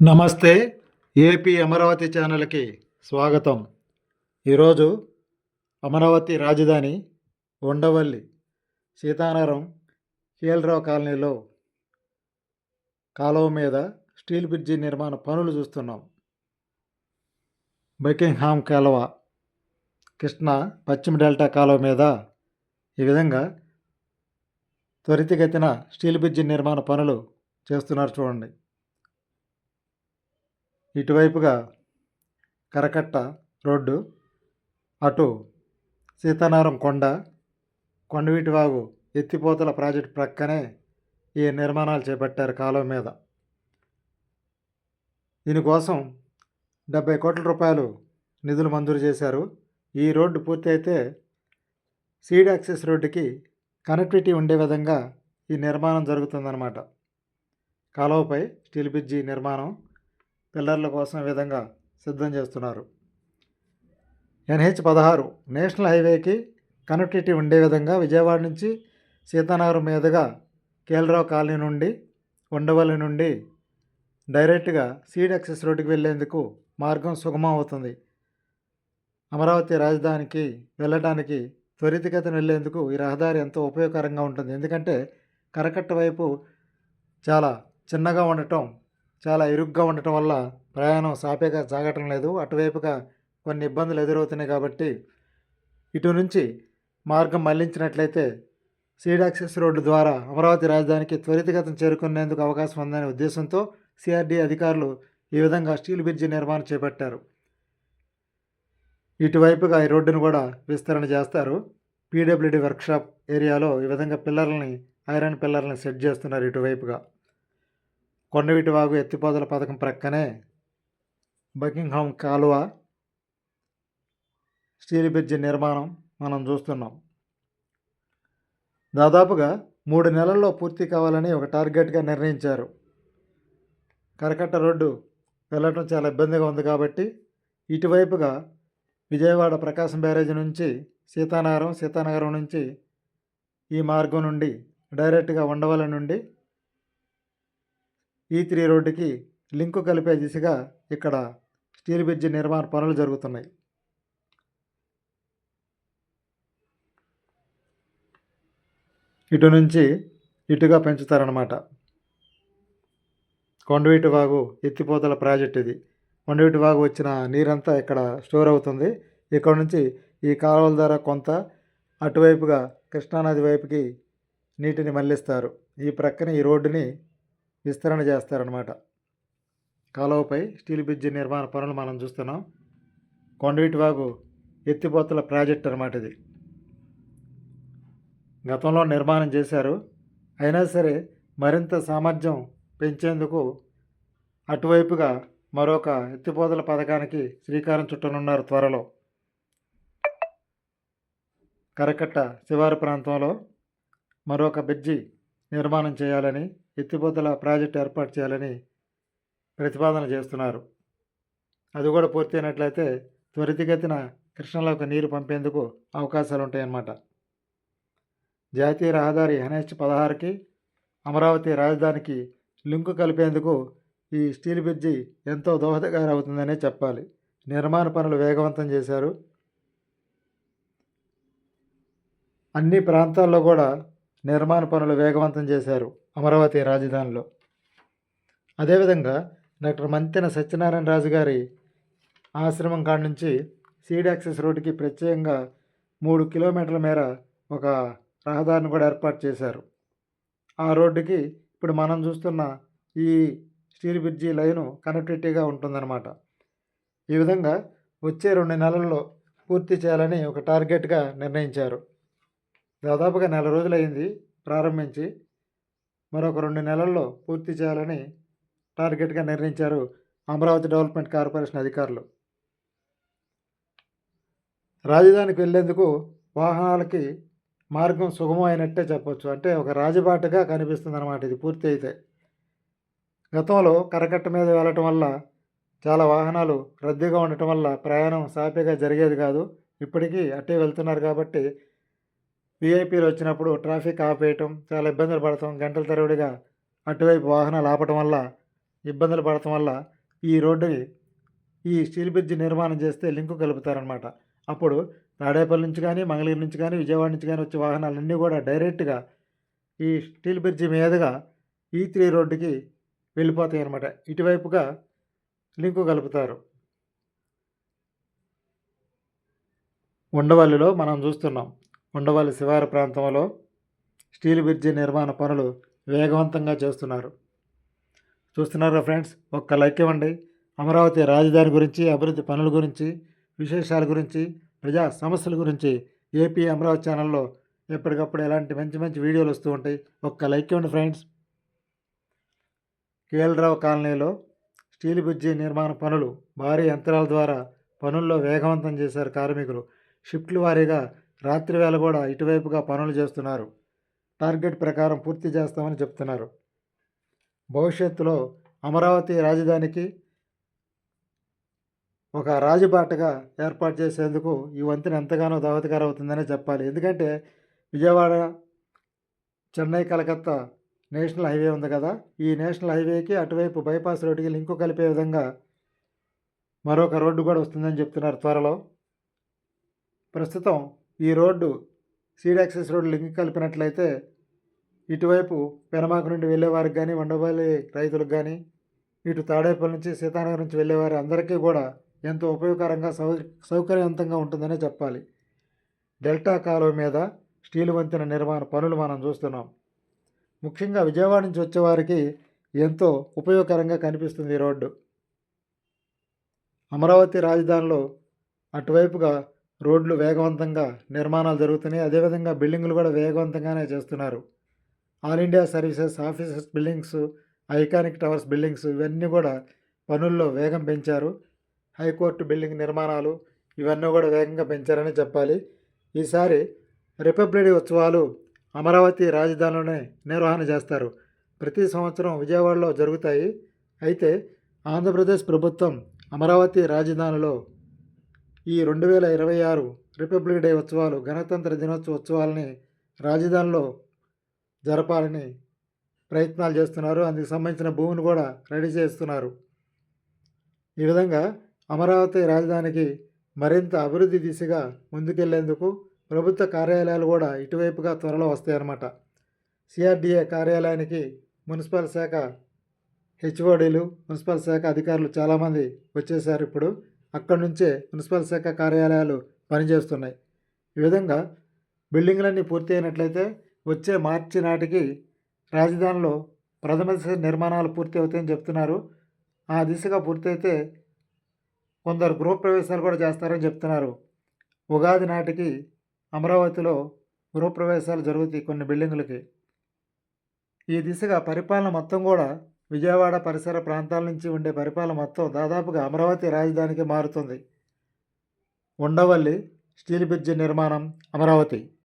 నమస్తే ఏపీ అమరావతి ఛానల్కి స్వాగతం. ఈరోజు అమరావతి రాజధాని ఉండవల్లి సీతారాం కేఎల్రావు కాలనీలో కాలువ మీద స్టీల్ బ్రిడ్జి నిర్మాణ పనులు చూస్తున్నాం. బకింగ్హామ్ కాలువ కృష్ణా పశ్చిమ డెల్టా కాలువ మీద ఈ విధంగా త్వరితగతిన స్టీల్ బ్రిడ్జి నిర్మాణ పనులు చేస్తున్నారు చూడండి. ఇటువైపుగా కరకట్ట రోడ్డు అటు సీతారాం కొండ కొండవీటి వాగు ఎత్తిపోతల ప్రాజెక్టు ప్రక్కనే ఈ నిర్మాణాలు చేపట్టారు కాలువ మీద. దీనికోసం డెబ్బై కోట్ల రూపాయలు నిధులు మంజూరు చేశారు. ఈ రోడ్డు పూర్తి అయితే సీడ్ యాక్సెస్ రోడ్డుకి కనెక్టివిటీ ఉండే విధంగా ఈ నిర్మాణం జరుగుతుందన్నమాట. కాలువపై స్టీల్ బ్రిడ్జి నిర్మాణం పిల్లర్ల కోసం విధంగా సిద్ధం చేస్తున్నారు. ఎన్హెచ్ పదహారు నేషనల్ హైవేకి కనెక్టివిటీ ఉండే విధంగా విజయవాడ నుంచి సీతానగరం మీదుగా కేలరావు కాలనీ నుండి ఉండవల్లి నుండి డైరెక్ట్గా సీడ్ యాక్సెస్ రోడ్డుకి వెళ్ళేందుకు మార్గం సుగమం అవుతుంది అమరావతి రాజధానికి వెళ్ళడానికి త్వరితగతిన వెళ్ళేందుకు ఈ రహదారి ఎంతో ఉపయోగకరంగా ఉంటుంది. ఎందుకంటే కరకట్ట వైపు చాలా చిన్నగా ఉండటం చాలా ఇరుగ్గా ఉండటం వల్ల ప్రయాణం సాపేగా సాగటం లేదు. అటువైపుగా కొన్ని ఇబ్బందులు ఎదురవుతున్నాయి కాబట్టి ఇటు నుంచి మార్గం మళ్ళించినట్లయితే సీడ్ యాక్సెస్ రోడ్డు ద్వారా అమరావతి రాజధానికి త్వరితగతం చేరుకునేందుకు అవకాశం ఉందనే ఉద్దేశంతో సిఆర్డీ అధికారులు ఈ విధంగా స్టీల్ బ్రిడ్జి నిర్మాణం చేపట్టారు. ఇటువైపుగా ఈ రోడ్డును కూడా విస్తరణ చేస్తారు. పీడబ్ల్యూడి వర్క్షాప్ ఏరియాలో ఈ విధంగా పిల్లర్లని ఐరన్ పిల్లర్లని సెట్ చేస్తున్నారు ఇటువైపుగా. కొండవీటి వాగు ఎత్తిపోతల పథకం ప్రక్కనే బకింగ్హామ్ కాలువ స్టీల్ బ్రిడ్జ్ నిర్మాణం మనం చూస్తున్నాం. దాదాపుగా మూడు నెలల్లో పూర్తి కావాలని ఒక టార్గెట్గా నిర్ణయించారు. కరకట్ట రోడ్డు వెళ్ళటం చాలా ఇబ్బందిగా ఉంది కాబట్టి ఇటువైపుగా విజయవాడ ప్రకాశం బ్యారేజ్ నుంచి సీతానగరం సీతానగరం నుంచి ఈ మార్గం నుండి డైరెక్ట్గా ఉండవల్లి నుండి ఈ త్రీ రోడ్డుకి లింకు కలిపే దిశగా ఇక్కడ స్టీల్ బ్రిడ్జి నిర్మాణ పనులు జరుగుతున్నాయి. ఇటు నుంచి ఇటుగా పెంచుతారనమాట కొండవీటి వాగు ఎత్తిపోతల ప్రాజెక్ట్ ఇది. కొండవీటి వాగు వచ్చిన నీరంతా ఇక్కడ స్టోర్ అవుతుంది. ఇక్కడ నుంచి ఈ కాలువల ద్వారా కొంత అటువైపుగా కృష్ణానది వైపుకి నీటిని మళ్ళిస్తారు ఈ ప్రక్కన ఈ రోడ్డుని విస్తరణ చేస్తారనమాట కాలువపై స్టీల్ బ్రిడ్జి నిర్మాణ పనులు మనం చూస్తున్నాం. కొండవీటి వాగు ఎత్తిపోతల ప్రాజెక్ట్ అనమాట ఇది. గతంలో నిర్మాణం చేశారు. అయినా సరే మరింత సామర్థ్యం పెంచేందుకు అటువైపుగా మరొక ఎత్తిపోతల పథకానికి శ్రీకారం చుట్టనున్నారు త్వరలో. కరకట్ట శివారు ప్రాంతంలో మరొక బ్రిడ్జి నిర్మాణం చేయాలని ఎత్తిపోతల ప్రాజెక్టు ఏర్పాటు చేయాలని ప్రతిపాదన చేస్తున్నారు. అది కూడా పూర్తయినట్లయితే త్వరితగతిన కృష్ణలోకి నీరు పంపేందుకు అవకాశాలు ఉంటాయన్నమాట జాతీయ రహదారి ఎన్హెచ్ పదహారుకి అమరావతి రాజధానికి లింకు కలిపేందుకు ఈ స్టీల్ బ్రిడ్జి ఎంతో దోహదకారి అవుతుందనే చెప్పాలి. నిర్మాణ పనులు వేగవంతం చేశారు. అన్ని ప్రాంతాల్లో కూడా నిర్మాణ పనులు వేగవంతం చేశారు. అమరావతి రాజధానిలో. అదేవిధంగా డాక్టర్ మంతెన సత్యనారాయణ రాజు గారి ఆశ్రమం కాడ నుంచి సీడ్ యాక్సెస్ రోడ్డుకి ప్రత్యేకంగా మూడు కిలోమీటర్ల మేర ఒక రహదారిని కూడా ఏర్పాటు చేశారు. ఆ రోడ్డుకి ఇప్పుడు మనం చూస్తున్న ఈ స్టీల్ బ్రిడ్జి లైను కనెక్టివిటీగా ఉంటుందన్నమాట. ఈ విధంగా వచ్చే రెండు నెలల్లో పూర్తి చేయాలని ఒక టార్గెట్గా నిర్ణయించారు. దాదాపుగా నెల రోజులైంది ప్రారంభించి మరొక రెండు నెలల్లో పూర్తి చేయాలని టార్గెట్గా నిర్ణయించారు అమరావతి డెవలప్మెంట్ కార్పొరేషన్ అధికారులు. రాజధానికి వెళ్ళేందుకు వాహనాలకి మార్గం సుగమమైనట్టే అయినట్టే చెప్పొచ్చు. అంటే ఒక రాజబాటగా కనిపిస్తుంది అనమాట ఇది పూర్తి అయితే. గతంలో కరకట్ట మీద వెళ్ళటం వల్ల చాలా వాహనాలు రద్దీగా ఉండటం వల్ల ప్రయాణం సాఫీగా జరిగేది కాదు. ఇప్పటికీ అట్టే వెళ్తున్నారు కాబట్టి విఐపీలు వచ్చినప్పుడు ట్రాఫిక్ ఆపేయటం చాలా ఇబ్బందులు పడతాం. గంటల తరబడిగా అటువైపు వాహనాలు ఆపటం వల్ల ఇబ్బందులు పడటం వల్ల ఈ రోడ్డుని ఈ స్టీల్ బ్రిడ్జ్ నిర్మాణం చేస్తే లింకు కలుపుతారనమాట అప్పుడు తాడేపల్లి నుంచి కానీ మంగళగిరి నుంచి కానీ విజయవాడ నుంచి కానీ వచ్చే వాహనాలన్నీ కూడా డైరెక్ట్గా ఈ స్టీల్ బ్రిడ్జి మీదుగా e ఈ త్రీ రోడ్డుకి వెళ్ళిపోతాయి అన్నమాట ఇటువైపుగా లింకు కలుపుతారు. ఉండవల్లిలో మనం చూస్తున్నాం. ఉండవల్లి శివారు ప్రాంతంలో స్టీల్ బ్రిడ్జి నిర్మాణ పనులు వేగవంతంగా చేస్తున్నారు. చూస్తున్నారా ఫ్రెండ్స్? ఒక్క లైక్ ఇవ్వండి. అమరావతి రాజధాని గురించి అభివృద్ధి పనుల గురించి విశేషాల గురించి ప్రజా సమస్యల గురించి ఏపీ అమరావతి ఛానల్లో ఎప్పటికప్పుడు ఎలాంటి మంచి మంచి వీడియోలు వస్తూ ఉంటాయి. ఒక్క లైక్ ఇవ్వండి ఫ్రెండ్స్. కేఎల్రావు కాలనీలో స్టీల్ బ్రిడ్జి నిర్మాణ పనులు భారీ యంత్రాల ద్వారా పనుల్లో వేగవంతం చేశారు కార్మికులు. షిఫ్ట్లు వారీగా రాత్రి వేళ కూడా ఇటువైపుగా పనులు చేస్తున్నారు. టార్గెట్ ప్రకారం పూర్తి చేస్తామని చెప్తున్నారు. భవిష్యత్తులో అమరావతి రాజధానికి ఒక రాజబాటగా ఏర్పాటు చేసేందుకు ఈ వంతెన ఎంతగానో దోహదకరం అవుతుందనే చెప్పాలి. ఎందుకంటే విజయవాడ చెన్నై కలకత్తా నేషనల్ హైవే ఉంది కదా. ఈ నేషనల్ హైవేకి అటువైపు బైపాస్ రోడ్డుకి లింకు కలిపే విధంగా మరొక రోడ్డు కూడా వస్తుందని చెప్తున్నారు త్వరలో. ప్రస్తుతం ఈ road seed access road link కలిపినట్లయితే ఇటువైపు పెనమాకు నుండి వెళ్ళేవారికి కానీ వండవల్లి రైతులకు కానీ ఇటు తాడేపల్లి నుంచి సీతానగర్ నుంచి వెళ్ళేవారి అందరికీ కూడా ఎంతో ఉపయోగకరంగా సౌ సౌకర్యవంతంగా ఉంటుందనే చెప్పాలి. డెల్టా కాలువ మీద స్టీల్ వంతెన నిర్మాణ పనులు మనం చూస్తున్నాం. ముఖ్యంగా విజయవాడ నుంచి వచ్చేవారికి ఎంతో ఉపయోగకరంగా కనిపిస్తుంది ఈ రోడ్డు. అమరావతి రాజధానిలో అటువైపుగా రోడ్లు వేగవంతంగా నిర్మాణాలు జరుగుతున్నాయి. అదేవిధంగా బిల్డింగులు కూడా వేగవంతంగానే చేస్తున్నారు. All India services offices buildings iconic towers buildings ఇవన్నీ కూడా పనుల్లో వేగం పెంచారు. హైకోర్టు బిల్డింగ్ నిర్మాణాలు ఇవన్నీ కూడా వేగంగా పెంచారని చెప్పాలి. ఈసారి రిపబ్లిక్ డే ఉత్సవాలు అమరావతి రాజధానిలోనే నిర్వహణ చేస్తారు. ప్రతి సంవత్సరం విజయవాడలో జరుగుతాయి. అయితే ఆంధ్రప్రదేశ్ ప్రభుత్వం అమరావతి రాజధానిలో ఈ రెండు వేల ఇరవై ఆరు రిపబ్లిక్ డే ఉత్సవాలు గణతంత్ర దినోత్సవ ఉత్సవాలని రాజధానిలో జరపాలని ప్రయత్నాలు చేస్తున్నారు. అందుకు సంబంధించిన భూమిని కూడా రెడీ చేస్తున్నారు. ఈ విధంగా అమరావతి రాజధానికి మరింత అభివృద్ధి దిశగా ముందుకెళ్ళేందుకు ప్రభుత్వ కార్యాలయాలు కూడా ఇటువైపుగా త్వరలో వస్తాయన్నమాట. సిఆర్డిఏ కార్యాలయానికి మున్సిపల్ శాఖ హెచ్ఓడీలు మున్సిపల్ శాఖ అధికారులు చాలామంది వచ్చేసారు ఇప్పుడు. అక్కడి నుంచే మున్సిపల్ శాఖ కార్యాలయాలు పనిచేస్తున్నాయి. ఈ విధంగా బిల్డింగ్లన్నీ పూర్తి అయినట్లయితే వచ్చే మార్చి నాటికి రాజధానిలో ప్రథమ దశ నిర్మాణాలు పూర్తి అవుతాయని చెప్తున్నారు. ఆ దిశగా పూర్తయితే కొందరు గృహప్రవేశాలు కూడా చేస్తారని చెప్తున్నారు. ఉగాది నాటికి అమరావతిలో గృహప్రవేశాలు జరుగుతాయి కొన్ని బిల్డింగులకి. ఈ దిశగా పరిపాలన మొత్తం కూడా విజయవాడ పరిసర ప్రాంతాల నుంచి ఉండే పరిపాలన మొత్తం దాదాపుగా అమరావతి రాజధానికి మారుతుంది. ఉండవల్లి స్టీల్ బ్రిడ్జి నిర్మాణం అమరావతి.